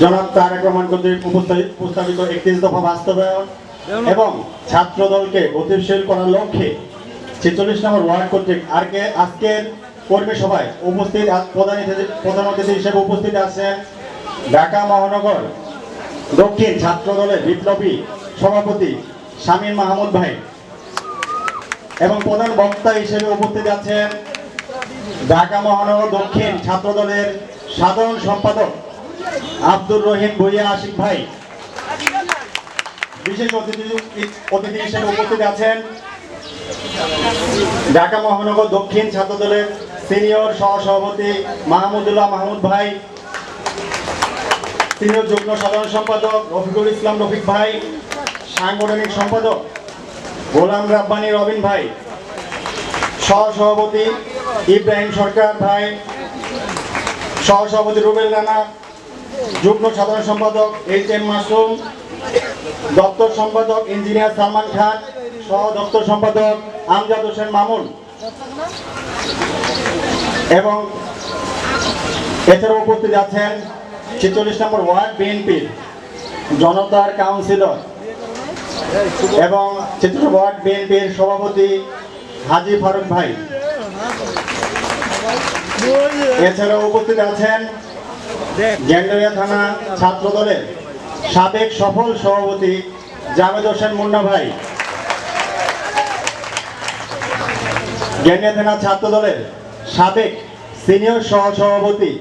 জনাব তারেক রহমান কর্তৃক উপস্থাপিত একত্রিশ দফা বাস্তবায়ন এবং ছাত্র দলকে গতিশীল করার লক্ষ্যে ছেচল্লিশ নম্বর ওয়ার্ড কর্তৃক আরকে, আজকের কর্মী সভায় উপস্থিত প্রধান প্রধান অতিথি হিসেবে উপস্থিত আছেন ঢাকা মহানগর দক্ষিণ ছাত্র দলের বিপ্লবী সভাপতি শামীম মাহমুদ ভাই এবং প্রধান বক্তা হিসেবে উপস্থিত আছেন ঢাকা মহানগর দক্ষিণ ছাত্র দলের সাধারণ সম্পাদক আব্দুর রহিম ভুইয়া আশিক ভাই। বিশেষ অতিথি অতিথি হিসেবে উপস্থিত আছেন ঢাকা মহানগর দক্ষিণ ছাত্র দলের সিনিয়র সহসভাপতি মাহমুদুল্লাহ মাহমুদ ভাই, সিনিয়র যুগ্ম সাধারণ সম্পাদক রফিকুল ইসলাম রফিক ভাই, সাংগঠনিক সম্পাদক গোলাম রাব্বানি রবিন ভাই, সহসভাপতি ইব্রাহিম সরকার ভাই, সহসভাপতি রুবেল রানা যুগ্ম সাধারণ সম্পাদক এইচ এম মাসুম, দপ্তর সম্পাদক ইঞ্জিনিয়ার সালমান খান, সহ দপ্তর সম্পাদক আমজাদ হোসেন মামুন। এবং এছাড়াও উপস্থিত আছেন ছেচল্লিশ নম্বর ওয়ার্ড বিএনপির জনতার কাউন্সিলর এবং চিত্র ওয়ার্ড বিএনপির সভাপতি হাজি ফারুক ভাই। এছাড়াও উপস্থিত আছেন গেন্ডরিয়া থানা ছাত্র দলের সাবেক সফল সভাপতি জাভেদ হোসেন মুন্না ভাই। গেন্ডিয়া থানা ছাত্র দলের সাবেক সিনিয়র সহ সভাপতি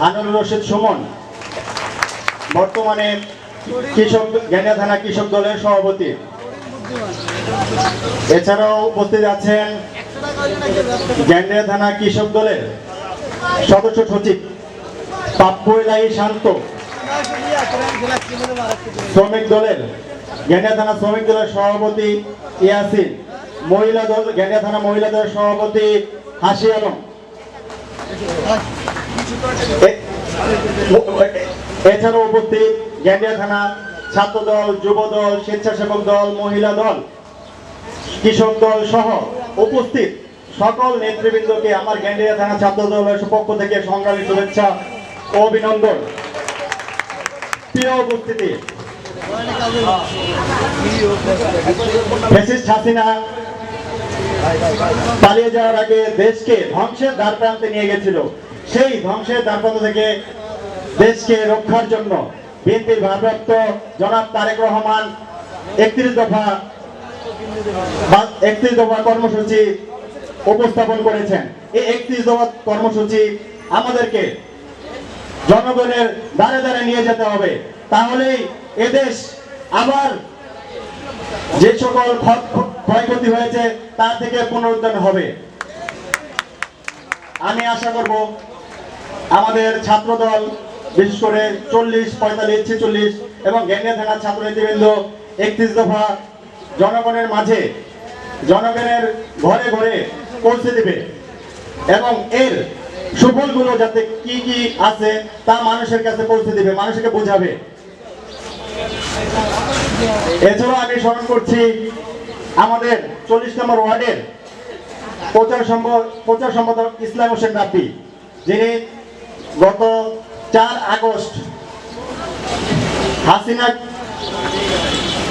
হানুর রশিদ সুমন। বর্তমানে কৃষক গেন্ডিয়া থানা কৃষক দলের সভাপতি। এছাড়াও উপস্থিত আছেন গেন্ডিয়া থানা কৃষক দলের সদস্য সচিব এছাড়াও উপস্থিত গেন্ডিয়া থানা ছাত্র দল যুব দল, স্বেচ্ছাসেবক দল, মহিলা দল, কৃষক দল সহ উপস্থিত সকল নেতৃবৃন্দকে আমার গ্যান্ডিয়া থানা ছাত্র দলের পক্ষ থেকে সংগ্রামী শুভেচ্ছা অভিনন্দন। প্রিয় উপস্থিতি পালিয়ে যাওয়ার আগে দেশকে ধ্বংসের নিয়ে গেছিল। সেই ধ্বংসের থেকে দেশকে রক্ষার জন্য বিএনপির ভারপ্রাপ্ত জনাব তারেক রহমান একত্রিশ দফা একত্রিশ দফা কর্মসূচি উপস্থাপন করেছেন। এই একত্রিশ দফা কর্মসূচি আমাদেরকে জনগণের দ্বারে দ্বারে নিয়ে যেতে হবে। তাহলেই এদেশ আবার যে সকল ক্ষ- ক্ষয়ক্ষতি হয়েছে তা থেকে পুনরুদ্ধার হবে। আমি আশা করব আমাদের ছাত্র দল বিশেষ করে চল্লিশ, পঁয়তাল্লিশ, ছেচল্লিশ এবং গ্যান্ডিয়া থানার ছাত্র নেতৃবৃন্দ একত্রিশ দফা জনগণের মাঝে, জনগণের ঘরে ঘরে পৌঁছে দেবে এবং এর সুফলগুলো যাতে কি কি আছে তা মানুষের কাছে পৌঁছে দিবে, মানুষকে বোঝাবে। এছাড়াও আমি স্মরণ করছি, আমাদের চল্লিশ নম্বর ওয়ার্ডের প্রচার সম্পাদক প্রচার সম্পাদক ইসলাম হোসেন রাব্বি, যিনি গত চার আগস্ট হাসিনা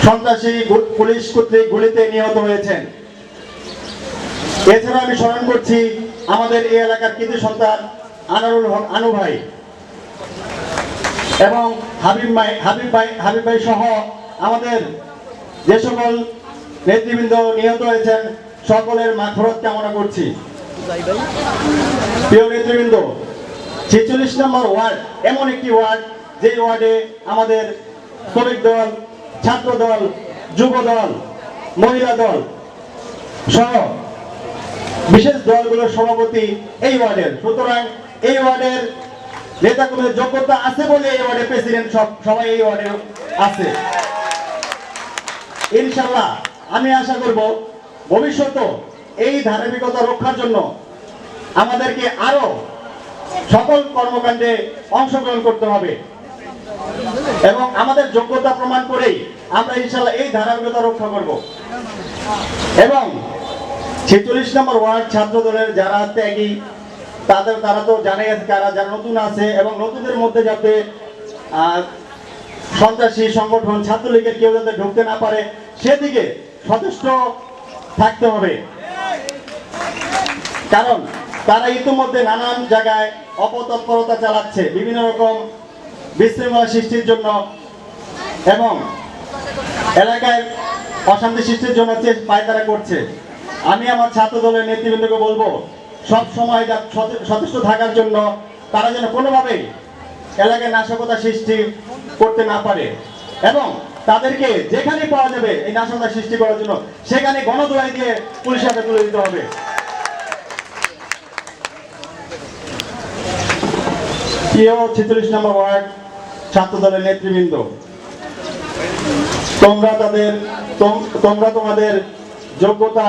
সন্ত্রাসী পুলিশ কর্তৃক গুলিতে নিহত হয়েছেন। এছাড়া আমি স্মরণ করছি আমাদের এই এলাকার কৃতি সন্তান আনারুল হক আনু ভাই এবং হাবিব ভাই হাবিব ভাই হাবিব ভাই সহ আমাদের যে সকল নেতৃবৃন্দ নিহত হয়েছেন, সকলের মাঠরত কামনা করছি। প্রিয় নেতৃবৃন্দ, ছেচল্লিশ নম্বর ওয়ার্ড, এমন একটি ওয়ার্ড যে ওয়ার্ডে আমাদের শ্রমিক দল, ছাত্র দল, যুব দল, মহিলা দল সহ বিশেষ দলগুলোর সভাপতি এই ওয়ার্ডের। সুতরাং এই ওয়ার্ডের নেতাগুলোর যোগ্যতা আছে বলে এই ওয়ার্ডের প্রেসিডেন্ট সব সবাই এই ওয়ার্ডে আছে। ইনশাল্লাহ আমি আশা করব ভবিষ্যতে এই ধারাবাহিকতা রক্ষার জন্য আমাদেরকে আরও সকল কর্মকাণ্ডে অংশগ্রহণ করতে হবে। এবং আমাদের যোগ্যতা প্রমাণ করেই আমরা ইনশাল্লাহ এই ধারাবাহিকতা রক্ষা করব। এবং ছেচল্লিশ নম্বর ওয়ার্ড ছাত্র দলের যারা ত্যাগী, তাদের তারা তো আছে কারা, যারা নতুন আছে এবং নতুনদের মধ্যে যাতে সন্ত্রাসী সংগঠন, ছাত্রলীগের কেউ যাতে ঢুকতে না পারে, সেদিকে সচেষ্ট থাকতে হবে। কারণ তারা ইতিমধ্যে নানান জায়গায় অপতৎপরতা চালাচ্ছে, বিভিন্ন রকম বিশৃঙ্খলা সৃষ্টির জন্য এবং এলাকায় অশান্তি সৃষ্টির জন্য পায়তারা করছে। আমি আমার ছাত্র দলের নেতৃবৃন্দকে বলব, সব সময় যা সচেষ্ট থাকার জন্য তারা যেন কোনোভাবেই এলাকায় নাশকতা সৃষ্টি করতে না পারে এবং তাদেরকে যেখানে পাওয়া যাবে এই নাশকতা সৃষ্টি করার জন্য সেখানে গণদোলাই দিয়ে পুলিশের হাতে তুলে দিতে হবে। ছেচল্লিশ নম্বর ওয়ার্ড ছাত্র দলের নেতৃবৃন্দ, তোমরা তাদের তোমরা তোমাদের যোগ্যতা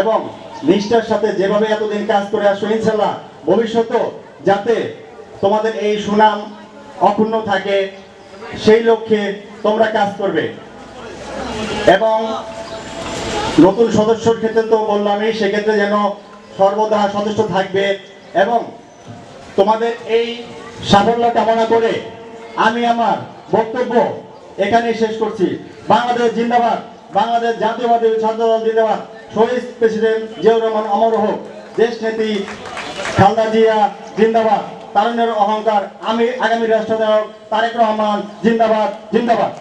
এবং নিষ্ঠার সাথে যেভাবে এতদিন কাজ করে আসো ইনশাল্লাহ ভবিষ্যতেও যাতে তোমাদের এই সুনাম অক্ষুণ্ণ থাকে, সেই লক্ষ্যে তোমরা কাজ করবে। এবং নতুন সদস্যর ক্ষেত্রে তো বললামই, সেক্ষেত্রে যেন সর্বদা সদস্য থাকবে এবং তোমাদের এই সাফল্য কামনা করে আমি আমার বক্তব্য এখানে শেষ করছি। বাংলাদেশ জিন্দাবাদ, বাংলাদেশ জাতীয়বাদী ছাত্র দল জিন্দাবাদ। শহীদ প্রেসিডেন্ট জিয়াউর রহমান অমর হোক দেশ নেত্রী খালদা জিয়া জিন্দাবাদ, তারুণ্যের অহংকার, আমি আগামী রাষ্ট্রনায়ক তারেক রহমান জিন্দাবাদ জিন্দাবাদ।